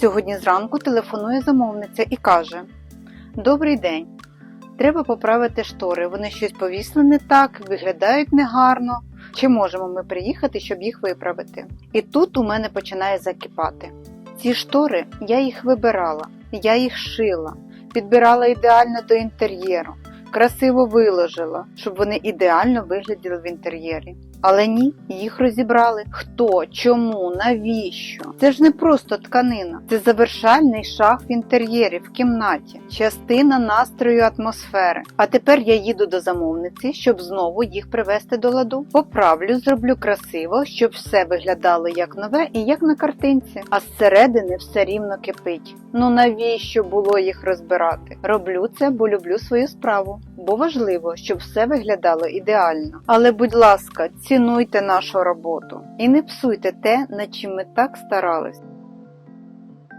Сьогодні зранку телефонує замовниця і каже: Добрий день. Треба поправити штори. Вони щось повісли не так, виглядають негарно. Чи можемо ми приїхати, щоб їх виправити? І тут у мене починає закипати. Ці штори я їх вибирала, я їх шила, підбирала ідеально до інтер'єру, красиво виложила, щоб вони ідеально виглядали в інтер'єрі. Але ні, їх розібрали. Хто, чому, навіщо? Це ж не просто тканина, це завершальний шаг в інтер'єрі, в кімнаті, частина настрою атмосфери. А тепер я їду до замовниці, щоб знову їх привести до ладу. Поправлю, зроблю красиво, щоб все виглядало як нове і як на картинці. А зсередини все рівно кипить. Ну навіщо було їх розбирати? Роблю це, бо люблю свою справу, бо важливо, щоб все виглядало ідеально. Але, будь ласка, цінуйте нашу роботу і не псуйте те, над чим ми так старались.